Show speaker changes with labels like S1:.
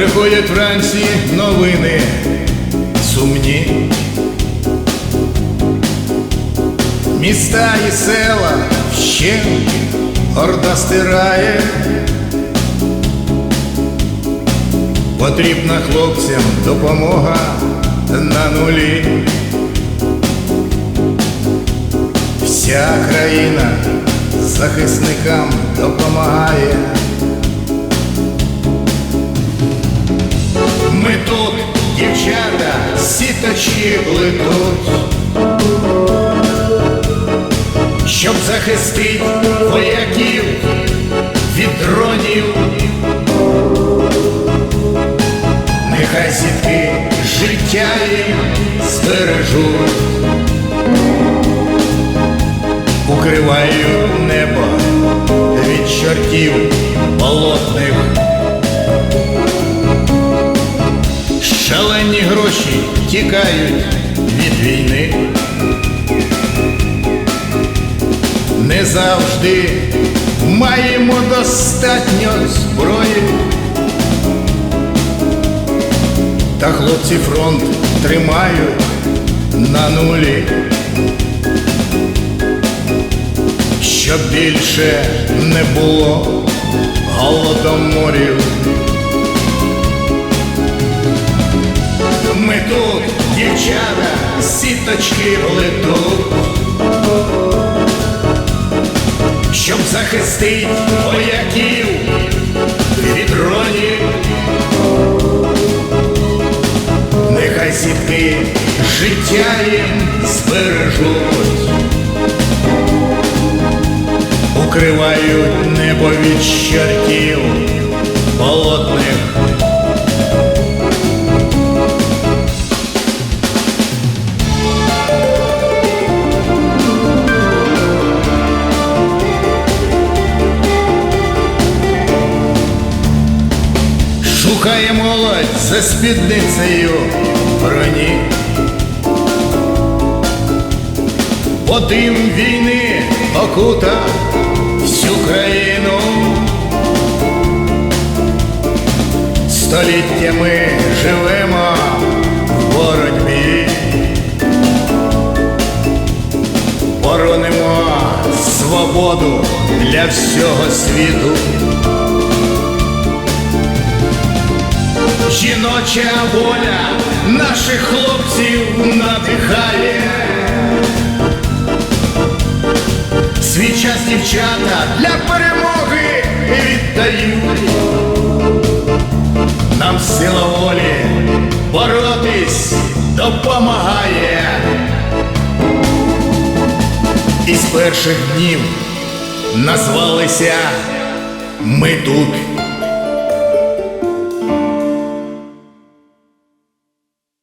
S1: Надходять вранці новини сумні. Міста і села ще орда стирає. Потрібна хлопцям допомога на нулі. Вся країна захисникам допомагає. Дівчата, сіточки плетуть, щоб захистити вояків від дронів. Нехай сітки життя їм збережуть, укривають гроші тікають від війни. Не завжди маємо достатньо зброї. Та хлопці фронт тримають на нулі. Щоб більше не було голодоморів. Дівчата, сіточки плетуть, щоб захистити вояків від дронів. Нехай сітки життя їм збережуть, укривають небо від чортів болотних. Шукає молодь за спідницею броні. Бо війни окута всю країну. Століттями живемо в боротьбі. Боронимо свободу для всього світу. Жіноча воля наших хлопців надихає. Свій час дівчата для перемоги віддають. Нам сила волі боротись допомагає. І з перших днів назвалися ми тут